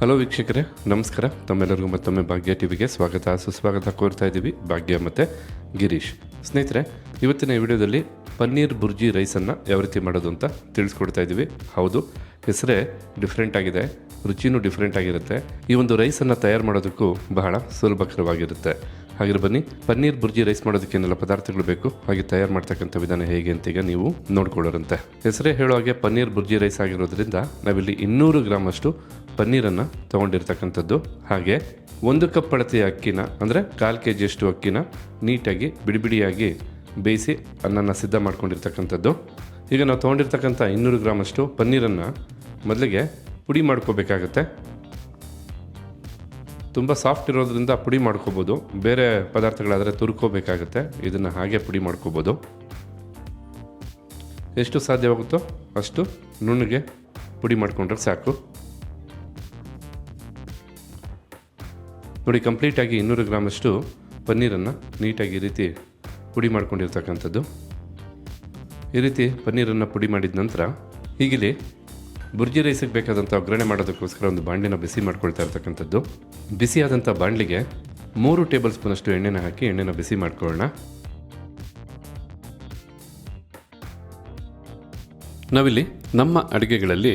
Hello ವೀಕ್ಷಕರೇ, ನಮಸ್ಕಾರ. ತಮ್ಮೆಲ್ಲರಿಗೂ ಮತ್ತೊಮ್ಮೆ ಭಾಗ್ಯ ಟಿವಿಗೆ ಸ್ವಾಗತ. ಸುಸ್ವಾಗತ ಕೋರ್ತಾ ಇದ್ದೀವಿ ಭಾಗ್ಯ ಮತ್ತು ಗಿರೀಶ್. ಸ್ನೇಹಿತರೆ, ಇವತ್ತಿನ ವಿಡಿಯೋದಲ್ಲಿ ಪನ್ನೀರ್ ಬುರ್ಜಿ ರೈಸನ್ನು ಯಾವ ರೀತಿ ಮಾಡೋದು ಅಂತ ತಿಳಿಸ್ಕೊಡ್ತಾ ಇದ್ದೀವಿ. ಹೌದು, ಹೆಸರೇ ಡಿಫ್ರೆಂಟ್ ಆಗಿದೆ, ರುಚಿನೂ ಡಿಫ್ರೆಂಟ್ ಆಗಿರುತ್ತೆ. ಈ ಒಂದು ರೈಸನ್ನು ತಯಾರು ಮಾಡೋದಕ್ಕೂ ಬಹಳ ಸುಲಭಕರವಾಗಿರುತ್ತೆ. ಹಾಗೆ ಬನ್ನಿ, ಪನ್ನೀರ್ ಬುರ್ಜಿ ರೈಸ್ ಮಾಡೋದಕ್ಕೆ ಏನೆಲ್ಲ ಪದಾರ್ಥಗಳು ಬೇಕು, ಹಾಗೆ ತಯಾರು ಮಾಡ್ತಕ್ಕಂಥ ವಿಧಾನ ಹೇಗೆ ಅಂತ ಈಗ ನೀವು ನೋಡ್ಕೊಳ್ಳೋರಂತೆ. ಹೆಸರೇ ಹೇಳೋ ಹಾಗೆ ಪನ್ನೀರ್ ಬುರ್ಜಿ ರೈಸ್ ಆಗಿರೋದ್ರಿಂದ ನಾವಿಲ್ಲಿ ಇನ್ನೂರು ಗ್ರಾಮ್ ಅಷ್ಟು ಪನ್ನೀರನ್ನು ತೊಗೊಂಡಿರ್ತಕ್ಕಂಥದ್ದು. ಹಾಗೆ ಒಂದು ಕಪ್ ಅಳತೆಯ ಅಕ್ಕಿನ, ಅಂದರೆ ಕಾಲು ಕೆ ಜಿಯಷ್ಟು ಅಕ್ಕಿನ ನೀಟಾಗಿ ಬಿಡಿ ಬಿಡಿಯಾಗಿ ಬೇಯಿಸಿ ಅನ್ನನ ಸಿದ್ಧ ಮಾಡ್ಕೊಂಡಿರ್ತಕ್ಕಂಥದ್ದು. ಈಗ ನಾವು ತೊಗೊಂಡಿರ್ತಕ್ಕಂಥ ಇನ್ನೂರು ಗ್ರಾಮಷ್ಟು ಪನ್ನೀರನ್ನು ಮೊದಲಿಗೆ ಪುಡಿ ಮಾಡ್ಕೋಬೇಕಾಗತ್ತೆ. ತುಂಬ ಸಾಫ್ಟ್ ಇರೋದ್ರಿಂದ ಪುಡಿ ಮಾಡ್ಕೋಬೋದು. ಬೇರೆ ಪದಾರ್ಥಗಳಾದರೆ ತುರ್ಕೋಬೇಕಾಗತ್ತೆ. ಇದನ್ನು ಹಾಗೆ ಪುಡಿ ಮಾಡ್ಕೋಬೋದು. ಎಷ್ಟು ಸಾಧ್ಯವಾಗುತ್ತೋ ಅಷ್ಟು ನುಣ್ಣಗೆ ಪುಡಿ ಮಾಡಿಕೊಂಡ್ರೆ ಸಾಕು. ನೋಡಿ, ಕಂಪ್ಲೀಟಾಗಿ ಇನ್ನೂರು ಗ್ರಾಮಷ್ಟು ಪನ್ನೀರನ್ನು ನೀಟಾಗಿ ಈ ರೀತಿ ಪುಡಿ ಮಾಡ್ಕೊಂಡಿರ್ತಕ್ಕಂಥದ್ದು. ಈ ರೀತಿ ಪನ್ನೀರನ್ನು ಪುಡಿ ಮಾಡಿದ ನಂತರ ಹೀಗಿಲ್ಲಿ ಬುರ್ಜಿ ರೈಸಿಗೆ ಬೇಕಾದಂಥ ಒಗ್ಗರಣೆ ಮಾಡೋದಕ್ಕೋಸ್ಕರ ಒಂದು ಬಾಂಡಿನ ಬಿಸಿ ಮಾಡ್ಕೊಳ್ತಾ ಇರ್ತಕ್ಕಂಥದ್ದು. ಬಿಸಿಯಾದಂಥ ಬಾಣಲಿಗೆ ಮೂರು ಟೇಬಲ್ ಸ್ಪೂನಷ್ಟು ಎಣ್ಣೆನ ಹಾಕಿ ಎಣ್ಣೆನ ಬಿಸಿ ಮಾಡ್ಕೊಳ್ಳೋಣ. ನಾವಿಲ್ಲಿ ನಮ್ಮ ಅಡುಗೆಗಳಲ್ಲಿ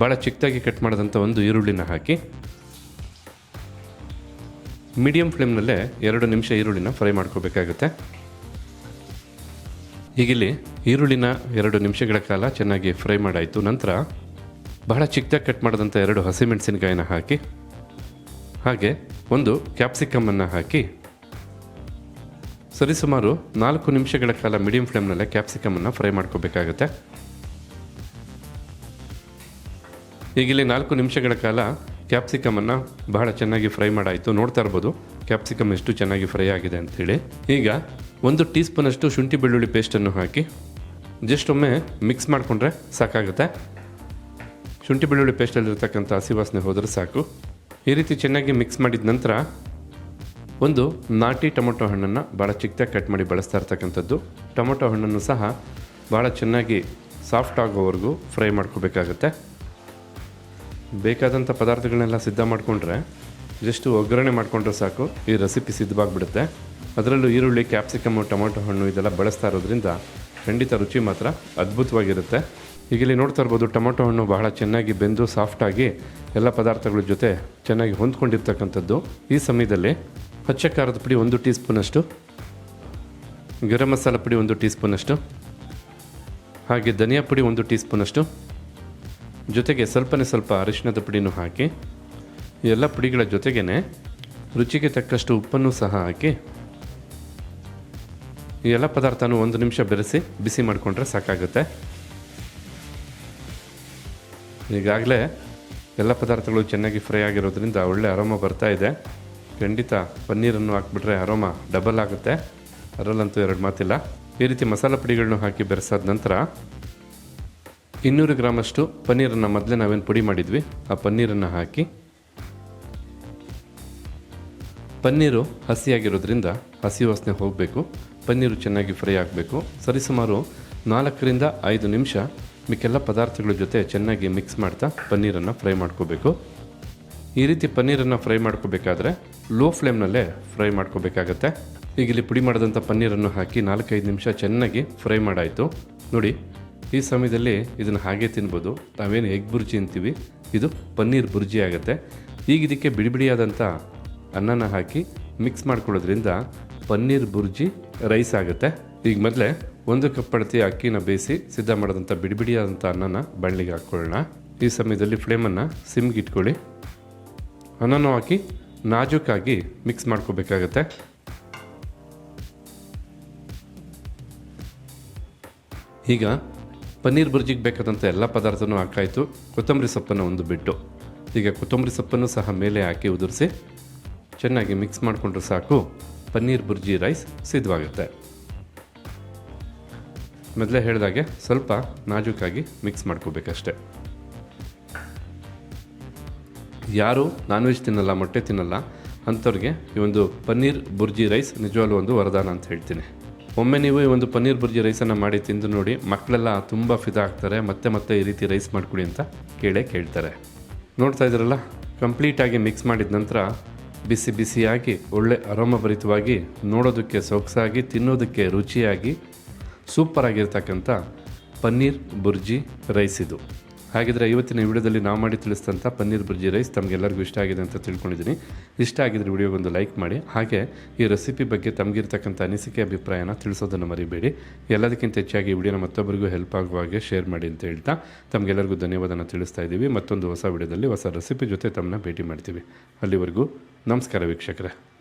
ಭಾಳ ಚಿಕ್ಕದಾಗಿ ಕಟ್ ಮಾಡಿದಂಥ ಒಂದು ಈರುಳ್ಳಿನ ಹಾಕಿ ಮೀಡಿಯಂ ಫ್ಲೇಮ್ನಲ್ಲೇ ಎರಡು ನಿಮಿಷ ಈರುಳ್ಳಿನ ಫ್ರೈ ಮಾಡ್ಕೋಬೇಕಾಗುತ್ತೆ. ಈಗಿಲ್ಲಿ ಈರುಳ್ಳಿನ ಎರಡು ನಿಮಿಷಗಳ ಕಾಲ ಚೆನ್ನಾಗಿ ಫ್ರೈ ಮಾಡಾಯಿತು. ನಂತರ ಬಹಳ ಚಿಕ್ಕದಾಗಿ ಕಟ್ ಮಾಡಿದಂಥ ಎರಡು ಹಸಿಮೆಣಸಿನಕಾಯಿನ ಹಾಕಿ, ಹಾಗೆ ಒಂದು ಕ್ಯಾಪ್ಸಿಕಮನ್ನು ಹಾಕಿ ಸರಿಸುಮಾರು ನಾಲ್ಕು ನಿಮಿಷಗಳ ಕಾಲ ಮೀಡಿಯಂ ಫ್ಲೇಮ್ನಲ್ಲೇ ಕ್ಯಾಪ್ಸಿಕಮ್ಮನ್ನು ಫ್ರೈ ಮಾಡ್ಕೋಬೇಕಾಗುತ್ತೆ. ಈಗಿಲ್ಲಿ ನಾಲ್ಕು ನಿಮಿಷಗಳ ಕಾಲ ಕ್ಯಾಪ್ಸಿಕಮನ್ನು ಬಹಳ ಚೆನ್ನಾಗಿ ಫ್ರೈ ಮಾಡಾಯಿತು. ನೋಡ್ತಾ ಇರ್ಬೋದು ಕ್ಯಾಪ್ಸಿಕಮ್ ಎಷ್ಟು ಚೆನ್ನಾಗಿ ಫ್ರೈ ಆಗಿದೆ ಅಂಥೇಳಿ ಈಗ ಒಂದು ಟೀ ಸ್ಪೂನಷ್ಟು ಶುಂಠಿ ಬೆಳ್ಳುಳ್ಳಿ ಪೇಸ್ಟನ್ನು ಹಾಕಿ ಜಸ್ಟ್ ಒಮ್ಮೆ ಮಿಕ್ಸ್ ಮಾಡಿಕೊಂಡ್ರೆ ಸಾಕಾಗುತ್ತೆ. ಶುಂಠಿ ಬೆಳ್ಳುಳ್ಳಿ ಪೇಸ್ಟಲ್ಲಿರ್ತಕ್ಕಂಥ ಹಸಿ ವಾಸನೆ ಹೋದರೆ ಸಾಕು. ಈ ರೀತಿ ಚೆನ್ನಾಗಿ ಮಿಕ್ಸ್ ಮಾಡಿದ ನಂತರ ಒಂದು ನಾಟಿ ಟೊಮೊಟೊ ಹಣ್ಣನ್ನು ಭಾಳ ಚಿಕ್ಕದಾಗಿ ಕಟ್ ಮಾಡಿ ಬಳಸ್ತಾ ಇರ್ತಕ್ಕಂಥದ್ದು. ಟೊಮೊಟೊ ಹಣ್ಣನ್ನು ಸಹ ಭಾಳ ಚೆನ್ನಾಗಿ ಸಾಫ್ಟ್ ಆಗೋವರೆಗೂ ಫ್ರೈ ಮಾಡ್ಕೋಬೇಕಾಗತ್ತೆ. ಬೇಕಾದಂಥ ಪದಾರ್ಥಗಳನ್ನೆಲ್ಲ ಸಿದ್ಧ ಮಾಡಿಕೊಂಡ್ರೆ ಜಸ್ಟ್ ಒಗ್ಗರಣೆ ಮಾಡಿಕೊಂಡ್ರೆ ಸಾಕು. ಈ ರೆಸಿಪಿ ಸಿದ್ಧವಾಗಿಬಿಡುತ್ತೆ. ಅದರಲ್ಲೂ ಈರುಳ್ಳಿ ಕ್ಯಾಪ್ಸಿಕಮ್ಮು ಟೊಮೊಟೊ ಹಣ್ಣು ಇದೆಲ್ಲ ಬಳಸ್ತಾ ಇರೋದ್ರಿಂದ ಖಂಡಿತ ರುಚಿ ಮಾತ್ರ ಅದ್ಭುತವಾಗಿರುತ್ತೆ. ಈಗ ಇಲ್ಲಿ ನೋಡ್ತಾ ಇರ್ಬೋದು, ಟೊಮೊಟೊ ಹಣ್ಣು ಬಹಳ ಚೆನ್ನಾಗಿ ಬೆಂದು ಸಾಫ್ಟಾಗಿ ಎಲ್ಲ ಪದಾರ್ಥಗಳ ಜೊತೆ ಚೆನ್ನಾಗಿ ಹೊಂದ್ಕೊಂಡಿರ್ತಕ್ಕಂಥದ್ದು. ಈ ಸಮಯದಲ್ಲಿ ಹಚ್ಚ ಖಾರದ ಪುಡಿ ಒಂದು ಟೀ ಸ್ಪೂನಷ್ಟು ಗರಂ ಮಸಾಲ ಪುಡಿ ಒಂದು ಟೀ ಸ್ಪೂನಷ್ಟು ಹಾಗೆ ಧನಿಯಾ ಪುಡಿ ಒಂದು ಟೀ ಸ್ಪೂನಷ್ಟು ಜೊತೆಗೆ ಸ್ವಲ್ಪನೇ ಸ್ವಲ್ಪ ಅರಿಶಿಣದ ಪುಡಿನೂ ಹಾಕಿ ಎಲ್ಲ ಪುಡಿಗಳ ಜೊತೆಗೇ ರುಚಿಗೆ ತಕ್ಕಷ್ಟು ಉಪ್ಪನ್ನು ಸಹ ಹಾಕಿ ಎಲ್ಲ ಪದಾರ್ಥನೂ ಒಂದು ನಿಮಿಷ ಬೆರೆಸಿ ಬಿಸಿ ಮಾಡಿಕೊಂಡ್ರೆ ಸಾಕಾಗುತ್ತೆ. ಈಗಾಗಲೇ ಎಲ್ಲ ಪದಾರ್ಥಗಳು ಚೆನ್ನಾಗಿ ಫ್ರೈ ಆಗಿರೋದ್ರಿಂದ ಒಳ್ಳೆ ಅರೋಮ ಬರ್ತಾ ಇದೆ. ಖಂಡಿತ ಪನ್ನೀರನ್ನು ಹಾಕ್ಬಿಟ್ರೆ ಅರೋಮ ಡಬಲ್ ಆಗುತ್ತೆ. ಅದರಲ್ಲಂತೂ ಎರಡು ಮಾತಿಲ್ಲ. ಈ ರೀತಿ ಮಸಾಲೆ ಪುಡಿಗಳನ್ನು ಹಾಕಿ ಬೆರೆಸಾದ ನಂತರ ಇನ್ನೂರು ಗ್ರಾಮಷ್ಟು ಪನ್ನೀರನ್ನು ಮೊದಲೇ ನಾವೇನು ಪುಡಿ ಮಾಡಿದ್ವಿ, ಆ ಪನ್ನೀರನ್ನು ಹಾಕಿ. ಪನ್ನೀರು ಹಸಿಯಾಗಿರೋದ್ರಿಂದ ಹಸಿ ವಾಸನೆ ಹೋಗಬೇಕು, ಪನ್ನೀರು ಚೆನ್ನಾಗಿ ಫ್ರೈ ಆಗಬೇಕು. ಸರಿಸುಮಾರು ನಾಲ್ಕರಿಂದ ಐದು ನಿಮಿಷ ಮಿಕ್ಕೆಲ್ಲ ಪದಾರ್ಥಗಳ ಜೊತೆ ಚೆನ್ನಾಗಿ ಮಿಕ್ಸ್ ಮಾಡ್ತಾ ಪನ್ನೀರನ್ನು ಫ್ರೈ ಮಾಡ್ಕೋಬೇಕು. ಈ ರೀತಿ ಪನ್ನೀರನ್ನು ಫ್ರೈ ಮಾಡ್ಕೋಬೇಕಾದ್ರೆ ಲೋ ಫ್ಲೇಮ್ನಲ್ಲೇ ಫ್ರೈ ಮಾಡ್ಕೋಬೇಕಾಗತ್ತೆ. ಈಗ ಇಲ್ಲಿ ಪುಡಿ ಮಾಡಿದಂಥ ಪನ್ನೀರನ್ನು ಹಾಕಿ ನಾಲ್ಕೈದು ನಿಮಿಷ ಚೆನ್ನಾಗಿ ಫ್ರೈ ಮಾಡಾಯಿತು. ನೋಡಿ ಈ ಸಮಯದಲ್ಲಿ ಇದನ್ನು ಹಾಗೆ ತಿನ್ಬೋದು. ನಾವೇನು ಎಗ್ ಬುರ್ಜಿ ಅಂತೀವಿ. ಇದು ಪನ್ನೀರ್ ಬುರ್ಜಿ ಆಗುತ್ತೆ. ಈಗ ಇದಕ್ಕೆ ಬಿಡಿ ಬಿಡಿಯಾದಂಥ ಅನ್ನನ ಹಾಕಿ ಮಿಕ್ಸ್ ಮಾಡ್ಕೊಳ್ಳೋದ್ರಿಂದ ಪನ್ನೀರ್ ಬುರ್ಜಿ ರೈಸ್ ಆಗುತ್ತೆ. ಈಗ ಮೊದಲೇ ಒಂದು ಕಪ್ ಅಳತಿ ಅಕ್ಕಿನ ಬೇಯಿಸಿ ಸಿದ್ಧ ಮಾಡಿದಂಥ ಬಿಡಿ ಬಿಡಿಯಾದಂಥ ಅನ್ನನ ಬಳ್ಳಿಗೆ ಹಾಕ್ಕೊಳ್ಳೋಣ. ಈ ಸಮಯದಲ್ಲಿ ಫ್ಲೇಮನ್ನು ಸಿಮ್ಗೆ ಇಟ್ಕೊಳ್ಳಿ. ಅನ್ನನೂ ಹಾಕಿ ನಾಜೂಕಾಗಿ ಮಿಕ್ಸ್ ಮಾಡ್ಕೋಬೇಕಾಗತ್ತೆ. ಈಗ ಪನ್ನೀರ್ ಬುರ್ಜಿಗೆ ಬೇಕಾದಂಥ ಎಲ್ಲ ಪದಾರ್ಥನೂ ಹಾಕಾಯಿತು. ಕೊತ್ತಂಬರಿ ಸೊಪ್ಪನ್ನು ಒಂದು ಬಿಟ್ಟು, ಈಗ ಕೊತ್ತಂಬರಿ ಸೊಪ್ಪನ್ನು ಸಹ ಮೇಲೆ ಹಾಕಿ ಉದುರಿಸಿ, ಚೆನ್ನಾಗಿ ಮಿಕ್ಸ್ ಮಾಡಿಕೊಂಡ್ರೆ ಸಾಕು, ಪನ್ನೀರ್ ಬುರ್ಜಿ ರೈಸ್ ಸಿದ್ಧವಾಗುತ್ತೆ. ಮೊದಲೇ ಹೇಳಿದಾಗೆ ಸ್ವಲ್ಪ ನಾಜೂಕಾಗಿ ಮಿಕ್ಸ್ ಮಾಡ್ಕೋಬೇಕಷ್ಟೆ. ಯಾರು ನಾನ್ ವೆಜ್ ತಿನ್ನಲ್ಲ, ಮೊಟ್ಟೆ ತಿನ್ನಲ್ಲ, ಅಂಥವ್ರಿಗೆ ಈ ಒಂದು ಪನ್ನೀರ್ ಬುರ್ಜಿ ರೈಸ್ ನಿಜವಾಗ್ಲೂ ಒಂದು ವರದಾನ ಅಂತ ಹೇಳ್ತೀನಿ. ಒಮ್ಮೆ ನೀವು ಈ ಒಂದು ಪನ್ನೀರ್ ಬುರ್ಜಿ ರೈಸನ್ನು ಮಾಡಿ ತಿಂದು ನೋಡಿ ಮಕ್ಕಳೆಲ್ಲ ತುಂಬ ಫಿದಾ ಆಗ್ತಾರೆ, ಮತ್ತೆ ಮತ್ತೆ ಈ ರೀತಿ ರೈಸ್ ಮಾಡಿಕೊಡಿ ಅಂತ ಕೇಳೇ ಕೇಳ್ತಾರೆ. ನೋಡ್ತಾ ಇದ್ದೀರಲ್ಲ ಕಂಪ್ಲೀಟಾಗಿ ಮಿಕ್ಸ್ ಮಾಡಿದ ನಂತರ ಬಿಸಿ ಬಿಸಿಯಾಗಿ, ಒಳ್ಳೆ ಅರೋಮಭರಿತವಾಗಿ, ನೋಡೋದಕ್ಕೆ ಸೊಗಸಾಗಿ, ತಿನ್ನೋದಕ್ಕೆ ರುಚಿಯಾಗಿ ಸೂಪರ್ ಆಗಿರ್ತಕ್ಕಂಥ ಪನ್ನೀರ್ ಬುರ್ಜಿ ರೈಸ್ ಇದು ಹಾಗಿದ್ರೆ ಇವತ್ತಿನ ವಿಡಿಯೋದಲ್ಲಿ ನಾವು ಮಾಡಿ ತಿಳಿಸಿದಂಥ ಪನ್ನೀರ್ ಬುರ್ಜಿ ರೈಸ್ ತಮಗೆಲ್ಲರಿಗೂ ಇಷ್ಟ ಆಗಿದೆ ಅಂತ ತಿಳ್ಕೊಂಡಿದ್ದೀನಿ. ಇಷ್ಟ ಆಗಿದ್ರೆ ವಿಡಿಯೋಗೊಂದು ಲೈಕ್ ಮಾಡಿ. ಹಾಗೆ ಈ ರೆಸಿಪಿ ಬಗ್ಗೆ ತಮಗಿರ್ತಕ್ಕಂಥ ಅನಿಸಿಕೆ, ಅಭಿಪ್ರಾಯನ ತಿಳಿಸೋದನ್ನು ಮರಿಬೇಡಿ. ಎಲ್ಲದಕ್ಕಿಂತ ಹೆಚ್ಚಾಗಿ ಈ ವಿಡಿಯೋನ ಮತ್ತೊಬ್ಬರಿಗೂ ಹೆಲ್ಪ್ ಆಗುವ ಹಾಗೆ ಶೇರ್ ಮಾಡಿ ಅಂತ ಹೇಳ್ತಾ ತಮಗೆಲ್ಲರಿಗೂ ಧನ್ಯವಾದನ ತಿಳಿಸ್ತಾ ಇದ್ದೀವಿ. ಮತ್ತೊಂದು ಹೊಸ ವಿಡಿಯೋದಲ್ಲಿ ಹೊಸ ರೆಸಿಪಿ ಜೊತೆ ತಮ್ಮನ್ನ ಭೇಟಿ ಮಾಡ್ತೀವಿ. ಅಲ್ಲಿವರೆಗೂ ನಮಸ್ಕಾರ ವೀಕ್ಷಕರೇ.